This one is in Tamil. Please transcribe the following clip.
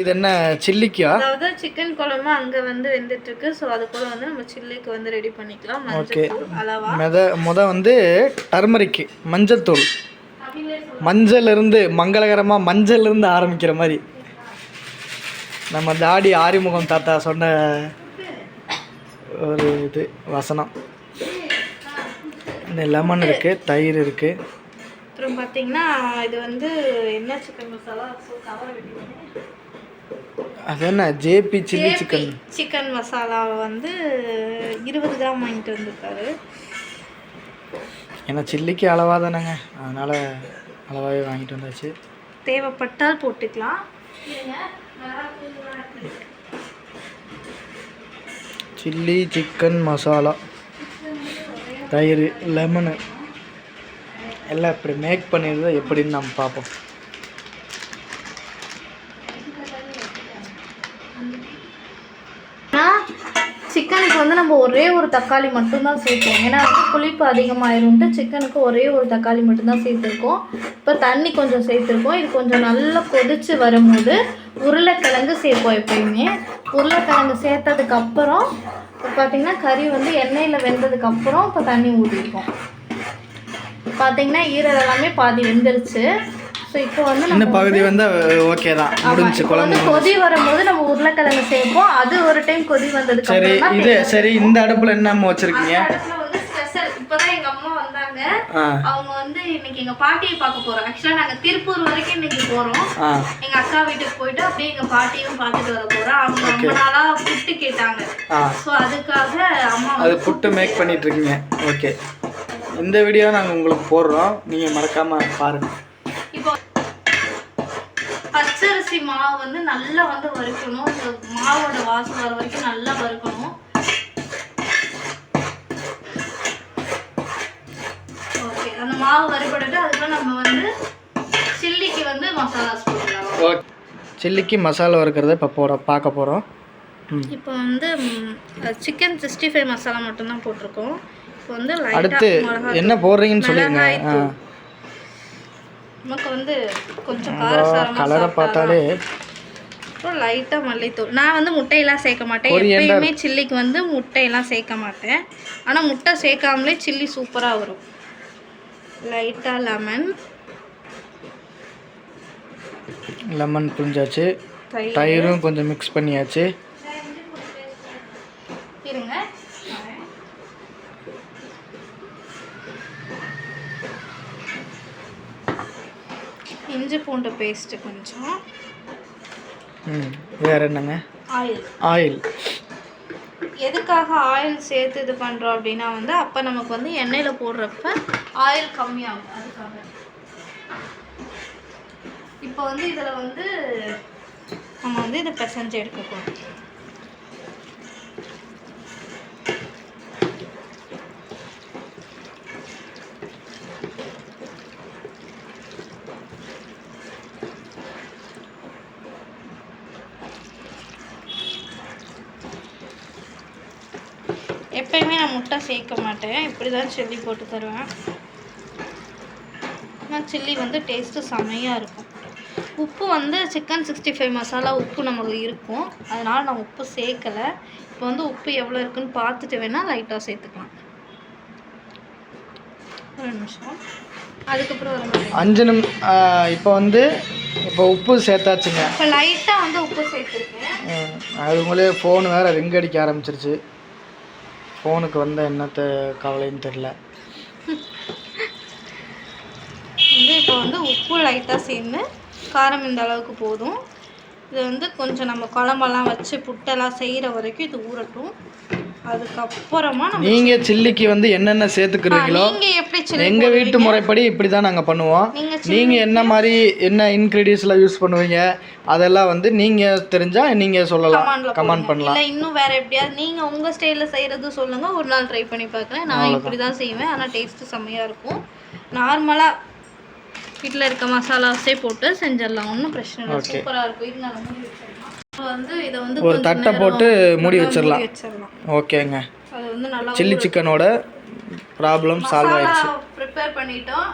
இது என்ன சில்லிக்கா? அதாவது சிக்கன் குழம்பு அங்க வந்து வெந்துட்டு இருக்கு ஸோ அது கூட வந்து நம்ம சில்லிக்கு வந்து ரெடி பண்ணிக்கலாம். ஓகே முத முத வந்து டர்மரிக்கு மஞ்சள் தூள் மஞ்சள் இருந்து மங்களகரமா மஞ்சள் இருந்து ஆரம்பிக்கிற மாதிரி. நம்ம தாடி ஆரிமுகம் தாத்தா சொன்ன ஒரு இது வசனம். இந்த லெமன் இருக்கு தயிர் இருக்கு. அப்புறம் பார்த்தீங்கன்னா இது வந்து என்ன சிக்கன் மசாலா ஸோ கவரை அது என்ன? ஜேபி சில்லி சிக்கன் சிக்கன் மசாலா வந்து இருபது கிராம் வாங்கிட்டு வந்திருக்காரு. ஏன்னா சில்லிக்கு அளவாக தானேங்க. அதனால் அளவாகவே வாங்கிட்டு வந்தாச்சு. தேவைப்பட்டால் போட்டுக்கலாம். சில்லி சிக்கன் மசாலா தயிர் லெமனு எல்லாம் இப்படி மேக் பண்ணிடுறது எப்படின்னு நம்ம பார்ப்போம். சிக்கனுக்கு வந்து நம்ம ஒரே ஒரு தக்காளி மட்டும்தான் சேர்ப்போம் ஏன்னா வந்து புளிப்பு அதிகமாயிரும்ட்டு சிக்கனுக்கு ஒரே ஒரு தக்காளி மட்டும்தான் சேர்த்துருக்கோம். இப்போ தண்ணி கொஞ்சம் சேர்த்துருக்கோம். இது கொஞ்சம் நல்லா கொதிச்சு வரும்போது உருளைக்கிழங்கு சேர்ப்போம் எப்பயுமே. உருளைக்கிழங்கு சேர்த்ததுக்கப்புறம் இப்போ பார்த்திங்கன்னா கறி வந்து எண்ணெயில் வெந்ததுக்கப்புறம் இப்போ தண்ணி ஊற்றிருக்கோம் பார்த்தீங்கன்னா ஈரல் எல்லாமே பாதி வெந்துருச்சு. ஸோ இப்போ வந்து இந்த பகுதி வந்து ஓகே தான். முடிஞ்சு குழம்பு கொதி வரும்போது நம்ம உருளைக்கிழங்கு சேர்ப்போம். அது ஒரு டைம் கொதி வந்ததுக்கு சரி இது சரி இந்த அடுப்பில் என்னம்மா வச்சுருக்கீங்க? இப்பதான் எங்க அம்மா வந்தாங்க. அவங்க வந்து இன்னைக்கு எங்க பாட்டியை பார்க்க போறோம். ஆக்சுவலா நாங்க திருப்பூர் வரைக்கும் இன்னைக்கு போறோம். எங்க அக்கா வீட்டுக்கு போயிட்டு அப்படியே எங்க பாட்டியும் பார்த்துட்டு வர போறோம் அவங்க ரொம்ப நாளா புட்டு கேட்டாங்க. ஸோ அதுக்காக அம்மா அது புட்டு மேக் பண்ணிட்டு இருக்கீங்க. ஓகே இந்த வீடியோ நாங்கள் உங்களுக்கு போடுறோம். நீங்கள் மறக்காமல் பாருங்கள் இப்போ பச்சரிசி மாவு வந்து நல்லா வந்து வறுக்கணும். இந்த மாவோட வாசம் வர வரைக்கும் நல்லா வறுக்கணும். ஓகே அந்த மாவு வறுபட்டுட்டு அதுக்கப்புறம் நம்ம வந்து சில்லிக்கு வந்து மசாலாஸ் போடலாம். சில்லிக்கு மசாலா வறுக்கிறத இப்போ போட பார்க்க போகிறோம் இப்போ வந்து சிக்கன் சிக்ஸ்டி ஃபைவ் மசாலா மட்டும்தான் போட்டிருக்கோம். வந்து அடுத்து என்ன போடுறீங்கன்னு சொல்லிடுங்க நமக்கு வந்து கொஞ்சம் காரசாரமாக கலரை பார்த்தாலே. அப்புறம் லைட்டாக மல்லித்தூள். நான் வந்து முட்டையெல்லாம் சேர்க்க மாட்டேன். எப்பயுமே சில்லிக்கு வந்து முட்டையெல்லாம் சேர்க்க மாட்டேன். ஆனால் முட்டை சேர்க்காமலே சில்லி சூப்பராக வரும். லைட்டாக லெமன் லெமன் புழிஞ்சாச்சு. தயிர். தயிரும் கொஞ்சம் மிக்ஸ் பண்ணியாச்சு. இஞ்சி பூண்டு பேஸ்ட்டு கொஞ்சம். ம் வேறு என்னங்க? ஆயில் ஆயில் எதுக்காக ஆயில் சேர்த்து இது பண்ணுறோம் அப்படின்னா வந்து அப்போ நமக்கு வந்து எண்ணெயில் போடுறப்ப ஆயில் கம்மியாகும். அதுக்காக. இப்போ வந்து இதில் வந்து நம்ம வந்து இதை பிசைஞ்சு எடுக்க எப்பயுமே நான் முட்டை சேர்க்க மாட்டேன். இப்படி தான் சில்லி போட்டு தருவேன். ஆனால் சில்லி வந்து டேஸ்ட்டு செமையாக இருக்கும். உப்பு வந்து சிக்கன் சிக்ஸ்டி ஃபைவ் மசாலா உப்பு நமக்கு இருக்கும். அதனால் நான் உப்பு சேர்க்கலை. இப்போ வந்து உப்பு எவ்வளோ இருக்குன்னு பார்த்துட்டு வேணால் லைட்டாக சேர்த்துக்கலாம். ஒரு நிமிஷம். அதுக்கப்புறம் ஒரு அஞ்சு நிம் இப்போ வந்து இப்போ உப்பு சேர்த்தாச்சுங்க. இப்போ லைட்டாக வந்து உப்பு சேர்த்துருக்கேன். ம், அதுங்களே ஃபோன் வேறு ரிங் அடிக்க ஆரம்பிச்சிருச்சு. ஃபோனுக்கு வந்த என்னத்த கவலைன்னு தெரில வந்து இப்போ வந்து உப்பு லைட்டாக சேர்ந்து காரம் இந்த அளவுக்கு போதும். இது வந்து கொஞ்சம் நம்ம குழம்பெல்லாம் வச்சு புட்டெல்லாம் செய்கிற வரைக்கும் இது ஊறட்டும். அதுக்கப்புறமா நீங்கள் சில்லிக்கு வந்து என்னென்ன சேர்த்துக்கிறீங்களோ எங்கள் வீட்டு முறைப்படி இப்படி தான் நாங்கள் பண்ணுவோம். நீங்க நீங்கள் என்ன மாதிரி என்ன இன்க்ரீடியன்ஸ்லாம் யூஸ் பண்ணுவீங்க? அதெல்லாம் வந்து நீங்கள் தெரிஞ்சால் நீங்கள் சொல்லலாம். கமெண்ட் பண்ணலாம். இல்லை இன்னும் வேறு எப்படியாவது நீங்கள் உங்கள் ஸ்டைலில் செய்கிறது சொல்லுங்கள் ஒரு நாள் ட்ரை பண்ணி பார்க்குறேன். நான் இப்படி தான் செய்வேன். ஆனால் டேஸ்ட்டு செம்மையாக இருக்கும். நார்மலாக வீட்டில் இருக்க மசாலாஸே போட்டு செஞ்சிடலாம். ஒன்றும் பிரச்சனை இல்லை. சூப்பராக இருக்கும். இது நான் வந்து இதை வந்து ஒரு தட்டை போட்டு மூடி நல்லா வச்சிடலாம். மூடி வச்சிடலாம். ஓகேங்க. அது வந்து நல்லா சில்லி சிக்கனோட ப்ராப்ளம் சால்வ் ஆயிடுச்சு. ப்ரிப்பேர் பண்ணிட்டோம்.